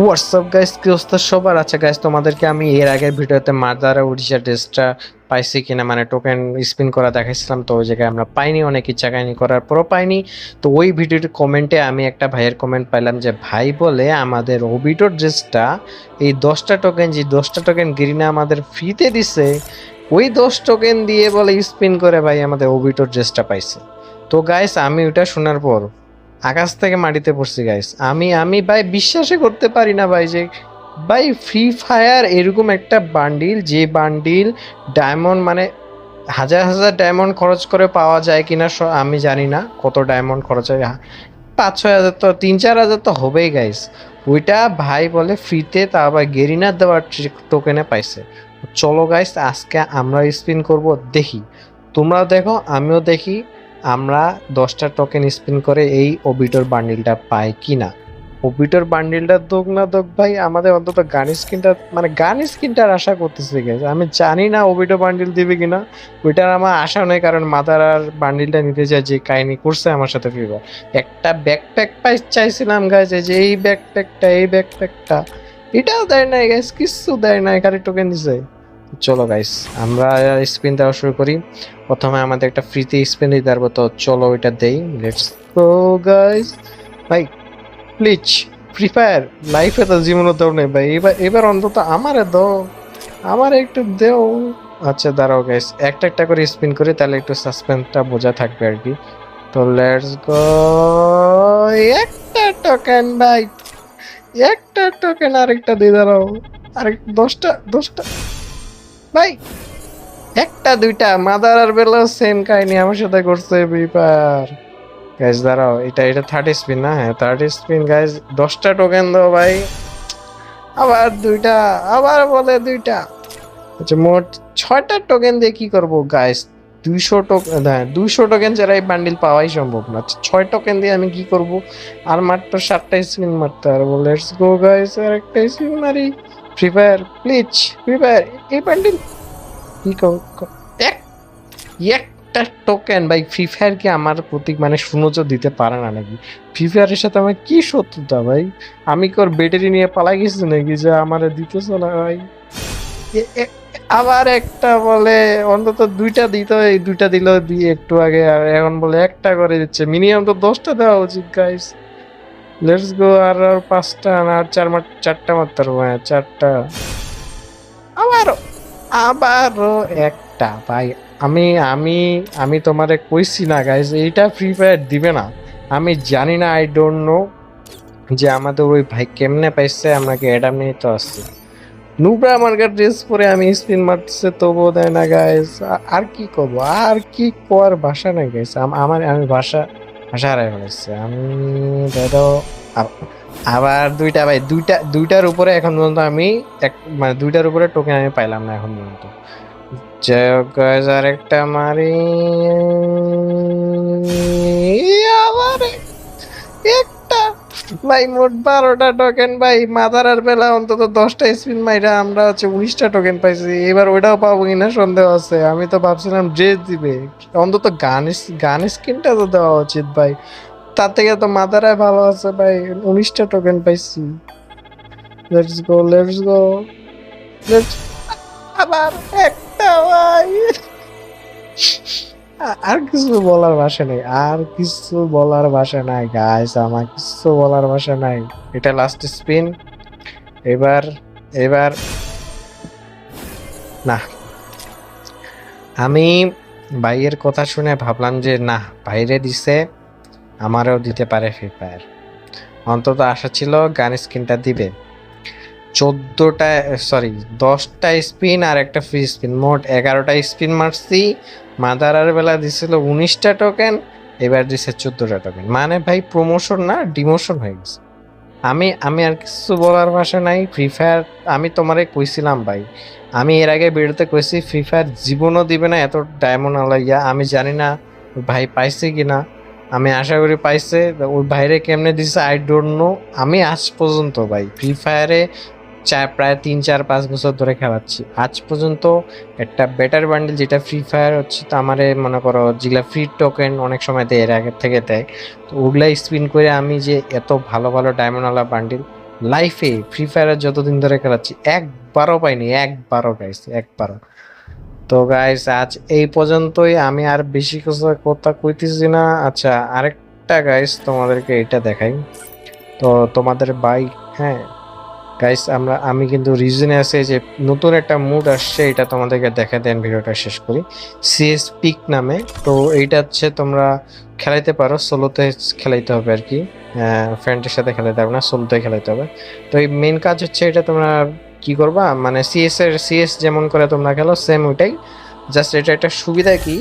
WhatsApp guys কি অবস্থা? সবার আছে গাইস তোমাদেরকে আমি এর আগের ভিডিওতে মাদারা উড়িষ্যা ড্রেসটা পাইছি কিনা মানে টোকেন স্পিন করা দেখাইছিলাম। তো ওই জায়গায় আমরা পাইনি, অনেক ইচ্ছা কাহিনী করার পরও পাইনি। তো ওই ভিডিওর কমেন্টে আমি একটা ভাইয়ের কমেন্ট পাইলাম যে, ভাই বলে আমাদের ওবিটোর ড্রেসটা এই দশটা টোকেন যে দশটা টোকেন গিরিনা আমাদের ফ্রিতে দিছে, ওই দশ টোকেন দিয়ে বলে স্পিন করে ভাই আমাদের ওবিটোর ড্রেসটা পাইছে। তো গাইস আমি ওটা শোনার পর আকাশ থেকে মাটিতে পড়ছি গাইস আমি আমি ভাই বিশ্বাসই করতে পারি না ভাই যে, ভাই ফ্রি ফায়ার এরকম একটা বান্ডিল যে বান্ডিল ডায়মন্ড মানে হাজার হাজার ডায়মন্ড খরচ করে পাওয়া যায় কিনা আমি জানি না কত ডায়মন্ড খরচ হয়। পাঁচ, ছয় হাজার তো, তিন, চার হাজার তো হবেই গাইস ওইটা ভাই বলে ফ্রিতে তা আবার গেরিনার দেওয়ার টোকেনে পাইছে। চলো গাইস আজকে আমরা স্পিন করব, দেখি। তোমরাও দেখো, আমিও দেখি। আমরা দশটা টোকেন স্পিন করে এই ওবিটোর বান্ডিলটা পাই কি না ওবিটোর বান্ডিলটা দোক না দোক ভাই, আমাদের অন্তত গান স্কিনটা মানে গান স্কিনটার আশা করতেছে গেছে আমি জানি না ওবিটো বান্ডিল দিবে কিনা, ওইটার আমার আশা নেই, কারণ মাদার আর বান্ডিলটা নিতে যায় যে কাহিনি করছে আমার সাথে ফিরবা একটা ব্যাকপ্যাক পাই চাইছিলাম গাইজ যে এই ব্যাকপ্যাকটা এই ব্যাকপ্যাকটা এটাও দেয় নাই গাইজ কিছু দেয় নাই, খালি টোকেন দিছে। চলো গাইস আমরা স্পিন দেওয়া শুরু করি। প্রথমে আমাদের একটা ফ্রিতে স্পিন দিতে পারব, তো চলো ওইটা দেই। লেটস গো গাইস ভাই প্লিজ ফ্রি ফায়ার লাইফে তো জীবনও দাও নেই ভাই। এবার এবার অন্তত আমারে দাও। আমার একটু দেও। আচ্ছা দাঁড়াও গাইস একটা একটা করে স্পিন করি, তাহলে একটু সাসপেন্সটা বোঝা থাকবে আর কি। তো লেটস গো একটা টোকেন ভাই। একটা টোকেন আরেকটা দিয়ে দাঁড়াও। আরেক, দশটা দশটা। ভাই একটা দুইটা মাদার আর বেলা সেম কাহিনী আমার সাথে করছে বিপার। গাইজ দাঁড়াও এটা এটা থার্ড স্পিন না? হ্যাঁ থার্ড স্পিন গাইজ দশটা টোকেন দাও ভাই। আবার দুইটা আবার বলে দুইটা। আচ্ছা মোট ছয়টা টোকেন দিয়ে কি করব গাইজ দুইশো টোকেন হ্যাঁ দুইশো টোকেন ছাড়া এই বান্ডিল পাওয়াই সম্ভব না। আচ্ছা, ছয় টোকেন দিয়ে আমি কি করব? আর মাত্র সাতটা স্পিন মারতে পারব লেটস গো গাইজ আর একটা স্পিন মারি। Free Fire please Free Fire এই বান্ডিল কি এক একটা টোকেন ভাই ফ্রি ফায়ার কি আমার প্রতি মানে সুনজর দিতে পারে না নাকি? ফ্রি ফায়ারের সাথে আমার কি শত্রুতা ভাই? আমি কি ব্যাটারি নিয়ে পালাই গেছি নাকি যে আমার দিতেছ না ভাই? আবার একটা বলে, অন্তত দুইটা দিত এই দুইটা দিল দিয়ে একটু আগে, আর এখন বলে একটা করে দিচ্ছে। মিনিমাম তো দশটা দেওয়া উচিত গাইস লেটস গো আর আর পাঁচটা না, আর চার চারটা পারব হ্যাঁ চারটা। আবারও আবারও একটা, ভাই, আমি আমি আমি তোমারে কইছি না গাইজ এইটা ফ্রি ফায়ার দিবে না। আমি জানি না আই ডোন্ট নো যে আমাদের ওই ভাই কেমনে পাইছে আমাকে অ্যাডাম নিয়ে তো আসছে নুবরা মার্কার ড্রেস পরে আমি স্পিন মারতেছে, তবুও দেয় না গাইজ আর কি করব? আর কি কোয়ার ভাষা নাই গাইজ আমার, আমি ভাষা ভাষা হারাই আমি আবার দুইটা, ভাই, দুইটা, দুইটার উপরে এখন পর্যন্ত আমি এক মানে দুইটার উপরে টোকেন আমি পাইলাম না এখন পর্যন্ত। আরেকটা মারি, আবার ভাই, মোট বারোটা টোকেন ভাই, মাদারার বেলা অন্তত দশটা স্পিন মাইরা আমরা হচ্ছে উনিশটা টোকেন পাইছি। এবার ওইটাও পাবো কিনা সন্দেহ আছে। আমি তো ভাবছিলাম ড্রেস দিবে। অন্তত গান গান স্কিনটা তো দেওয়া উচিত, ভাই। তার থেকে তো মাদারায় ভালো আছে, ভাই। উনিশটা টোকেন পাইছি। Let's go let's go let's আবার একটা, ভাই। আর কিছু বলার ভাষা নেই, আর কিছু বলার ভাষা নাই গাইস আমার কিছু বলার ভাষা নাই। এটা লাস্ট স্পিন এবার এবার, না। আমি ভাইয়ের কথা শুনে ভাবলাম যে, না বাইরে দিছে, আমারও দিতে পারে ফ্রি ফায়ার অন্তত আশা ছিল গান স্কিনটা দিবে। চোদ্দোটা সরি দশটা স্পিন আর একটা ফ্রি স্পিন মোট এগারোটা স্পিন মারছি মাদারার বেলা দিছিল উনিশটা টোকেন এবার দিছে চোদ্দোটা টোকেন মানে ভাই প্রমোশন না ডিমোশন হয়ে গেছে। আমি আমি আর কিছু বলার ভাষা নাই ফ্রি ফায়ার আমি তোমারে কইছিলাম ভাই। আমি এর আগে বেরোতে কইছি ফ্রি ফায়ার জীবনও দিবে না এত ডায়মন্ড আলাইয়া। আমি জানি না ভাই পাইছে কি না। আমি আশা করি পাইছে ওই বাইরে কেমনে দিছে আই ডোন্ট নো আমি আজ পর্যন্ত ভাই ফ্রি ফায়ারে চার, প্রায় তিন, চার, পাঁচ বছর ধরে খেলাচ্ছি। আজ পর্যন্ত একটা বেটার বান্ডেল যেটা ফ্রি ফায়ার হচ্ছে, তো আমারে মনে করো যেগুলা ফ্রি টোকেন অনেক সময় দেয়, এর আগে থেকে দেয়, তো ওগুলা স্পিন করে আমি যে এত ভালো ভালো ডায়মন্ডওয়ালা বান্ডিল লাইফে ফ্রি ফায়ারের যতদিন ধরে খেলাচ্ছি, একবারও পাইনি, একবারও গাইস একবারও। তো গাইস আজ এই পর্যন্তই, আমি আর বেশি কিছু কথা কইতেছি না। আচ্ছা আরেকটা গাইস তোমাদেরকে এটা দেখাই। তো তোমাদের বাইক হ্যাঁ গাইস আমরা, আমি কিন্তু রিজনে আছে যে নতুন একটা মুড আসছে, এটা তোমাদেরকে দেখা দেন ভিডিওটা শেষ করি। সিএস পিক নামে, তো এইটা হচ্ছে তোমরা খেলাইতে পারো সোলোতে খেলাইতে হবে আর কি। ফ্রেন্ডের সাথে খেলাইতে হবে না সোলোতে খেলাইতে হবে। তো এই মেন কাজ হচ্ছে এটা তোমরা কি করবা? মানে সিএস এর সিএস যেমন করে তোমরা খেলো সেম ওইটাই। জাস্ট এটা একটা সুবিধা কি,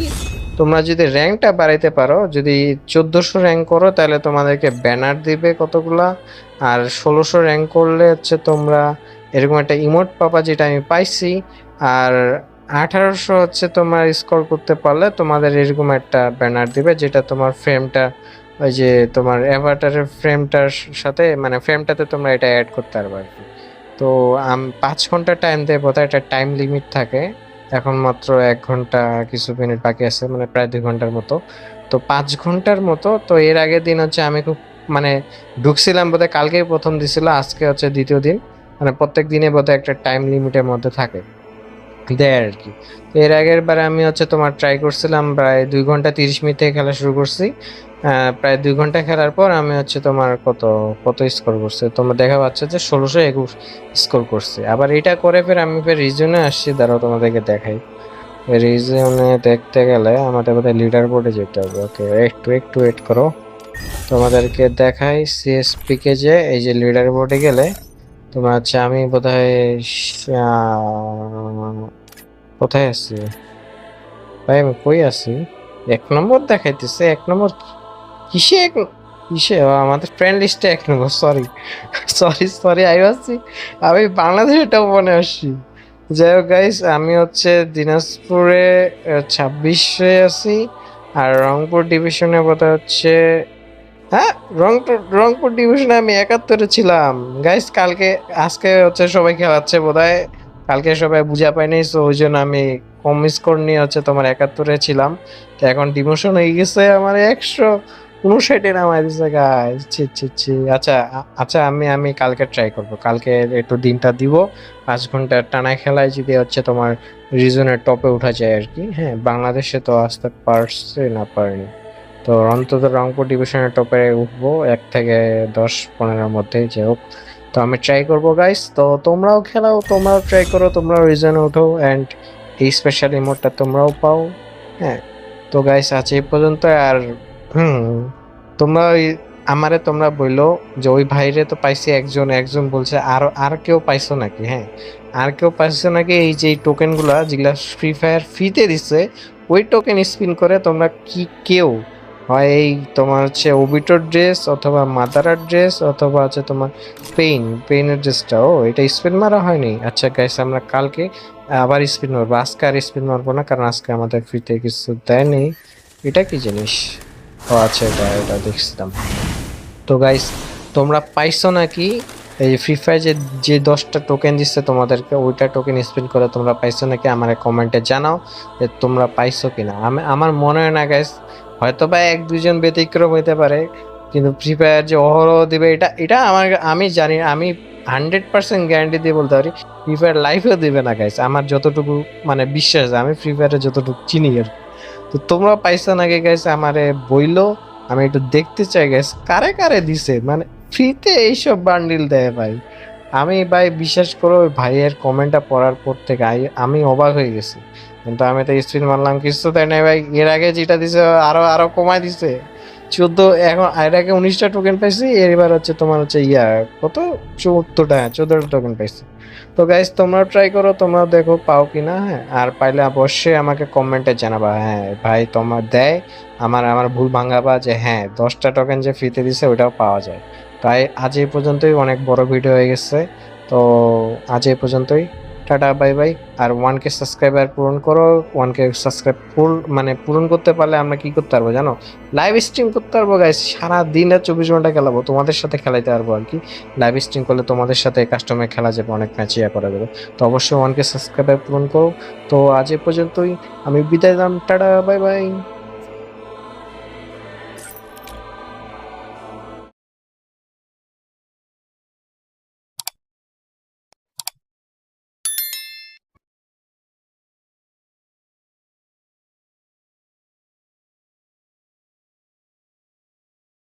তোমরা যদি র্যাঙ্কটা বাড়াইতে পারো, যদি চোদ্দোশো র্যাঙ্ক করো, তাহলে তোমাদেরকে ব্যানার দিবে কতগুলা? আর ষোলোশো র্যাঙ্ক করলে হচ্ছে তোমরা এরকম একটা ইমোট পাবা যেটা আমি পাইছি। আর আঠারোশো হচ্ছে তোমার স্কোর করতে পারলে তোমাদের এরকম একটা ব্যানার দিবে যেটা তোমার ফ্রেমটা ওই যে তোমার অ্যাভাটারের ফ্রেমটার সাথে মানে ফ্রেমটাতে তোমরা এটা অ্যাড করতে পারবে আর কি। তো আম- পাঁচ ঘণ্টা টাইম দেয় বোধহয় একটা টাইম লিমিট থাকে। এখন মাত্র এক ঘণ্টা কিছু মিনিট বাকি আছে মানে প্রায় দুই ঘণ্টার মতো। তো পাঁচ ঘণ্টার মতো, তো এর আগের দিন হচ্ছে আমি খুব মানে ঢুকছিলাম বোধহয় কালকেই প্রথম দিছিল, আজকে হচ্ছে দ্বিতীয় দিন। মানে প্রত্যেক দিনে বোধহয় একটা টাইম লিমিটের মধ্যে থাকে। দেয় আর কি। তো এর আগের বারে আমি হচ্ছে তোমার ট্রাই করছিলাম প্রায় দুই ঘণ্টা তিরিশ মিনিট থেকে খেলা শুরু করছি। প্রায় দুই ঘণ্টা খেলার পর আমি হচ্ছে তোমার কত কত স্কোর করছে? তোমরা দেখা পাচ্ছ যে ষোলোশো একুশ স্কোর করছে। আবার এটা করে ফের আমি ফের রিজনে আসছি, দাঁড়াও তোমাদেরকে দেখাই। রিজনে দেখতে গেলে আমাদের বোধহয় লিডার বোর্ডে যেতে হবে। ওকে একটু একটু ওয়েট করো। তোমাদেরকে দেখাই সিএসপি কে যে, এই যে লিডার বোর্ডে গেলে, তোমার হচ্ছে আমি বোধহয় কোথায় আছি? ভাই, আমি কই আছি? এক নম্বর দেখাইতেছে, এক নম্বর কিসে এক কিসে? আমাদের ফ্রেন্ড লিস্টে এক নম্বর সরি সরি সরি আই আসছি আমি বাংলাদেশে টপ মনে আসছি যাই হোক গাইস আমি হচ্ছে দিনাজপুরে ছাব্বিশে আছি। আর রংপুর ডিভিশনে বোধহয় হচ্ছে হ্যাঁ রংপুর রংপুর ডিভিশনে আমি একাত্তরে ছিলাম। গাইস কালকে, আজকে হচ্ছে সবাই খেলাচ্ছে বোধহয়। কালকে সবাই বুঝা পায়নি সো ওই জন্য আমি কম স্কোর নিয়ে হচ্ছে তোমার একাত্তরে ছিলাম। তো এখন ডিমোশন হয়ে গেছে আমার একশো উনষাটে নামাই দিছে গাইস ছি ছি ছি। আচ্ছা আচ্ছা আমি আমি কালকে ট্রাই করব। কালকে একটু দিনটা দিব। পাঁচ ঘণ্টা টানা খেলায় যদি হচ্ছে তোমার রিজনের টপে উঠা যায় আর কি। হ্যাঁ বাংলাদেশে তো আসতে পারছে না পারেনি। তো অন্তত রংপুর ডিভিশনের টপে উঠবো, এক থেকে দশ, পনেরোর মধ্যে যে হোক। তো আমি ট্রাই করব গাইস তো তোমরাও খেলাও, তোমরাও ট্রাই করো, তোমরাও রিজনে উঠো অ্যান্ড এই স্পেশাল ইমোটটা তোমরাও পাও। হ্যাঁ তো গাইস আজ এই পর্যন্ত, আর হুম, তোমরা ওই আমারে তোমরা বলল যে ওই ভাইরে তো পাইছি একজন একজন বলছে, আর আর কেউ পাইছো নাকি? হ্যাঁ আর কেউ পাইছো নাকি? এই যে টোকেনগুলা, যেগুলা ফ্রি ফায়ার ফ্রিতে দিচ্ছে ওই টোকেন স্পিন করে তোমরা কি কেউ হয় এই তোমার হচ্ছে ওবিটোর ড্রেস অথবা মাদারার ড্রেস অথবা হচ্ছে তোমার পেইন পেইনের ড্রেসটা ও, এটা স্পিন মারা হয়নি? আচ্ছা গাইস আমরা কালকে আবার স্পিন মারবো। আজকে আর স্পিন মারবো না, কারণ আজকে আমাদের ফ্রিতে কিছু দেয়নি এটা কি জিনিস? ও আচ্ছা এটা এটা দেখছিলাম। তো গাইস তোমরা পাইছো নাকি? এই ফ্রি ফায়ার যে যে দশটা টোকেন দিচ্ছে তোমাদেরকে, ওইটা টোকেন স্পেন্ড করে তোমরা পাইছো নাকি? আমার কমেন্টে জানাও যে তোমরা পাইছো কিনা। আমি, আমার মনে হয় না গাইস হয়তো বা এক দুজন ব্যতিক্রম হইতে পারে, কিন্তু ফ্রি ফায়ার যে অহরহ দিবে, এটা এটা আমার, আমি জানি আমি হান্ড্রেড পার্সেন্ট গ্যারান্টি দিয়ে বলতে পারি ফ্রি ফায়ার লাইফেও দিবে না গাইস আমার যতটুকু মানে বিশ্বাস, আমি ফ্রি ফায়ারে যতটুকু চিনি আর তো তোমরা পাইছো নাকি গাইস আমারে বইলো, আমি একটু দেখতে চাই গাইস কারে কারে দিছে? মানে ফ্রিতে এইসব বান্ডিল দেয়, ভাই। আমি ভাই বিশ্বাস করো ভাইয়ের কমেন্টটা পড়ার পর থেকে আমি অবাক হয়ে গেছি। কিন্তু আমি তো স্পিন মারলাম, কিছু তাই নাই ভাই। এর আগে যেটা দিছে, আরও আরও কমাই দিছে। চোদ্দ, এখন, এর আগে উনিশটা টোকেন পাইছি এবার হচ্ছে তোমার হচ্ছে ইয়া, কত? চোদ্দটা হ্যাঁ চোদ্দটা টোকেন পাইছি। তো গাইস তোমরা ট্রাই করো তোমরা দেখো পাও কিনা হ্যাঁ। আর পাইলে অবশ্যই আমাকে কমেন্টে জানাবা হ্যাঁ। ভাই, তোমার দেয়, আমার আমার ভুল ভাঙাবা যে হ্যাঁ দশটা টোকেন যে ফ্রিতে দিছে, ওটাও পাওয়া যায়। তাই আজ এই পর্যন্তই, অনেক বড় ভিডিও হয়ে গেছে। তো আজ এই পর্যন্তই। Tata, bye bye. আর ওয়ান কে সাবস্ক্রাইবার পূরণ করো। ওয়ান কে সাবস্ক্রাইব ফুল মানে পূরণ করতে পারলে আমরা কি করতে পারব জানো? লাইভ স্ট্রিম করতে পারব গাইস সারা দিন আর চব্বিশ ঘণ্টা খেলাবো। তোমাদের সাথে খেলাইতে পারব আর কি। লাইভ স্ট্রিম করলে তোমাদের সাথে কাস্টমার খেলা যাবে, অনেক ম্যাচ ইয়া করা যাবে। তো অবশ্যই ওয়ান কে সাবস্ক্রাইবার পূরণ করো। তো আজ এ পর্যন্তই। আমি বিদায় দাম টাটা, বাই বাই।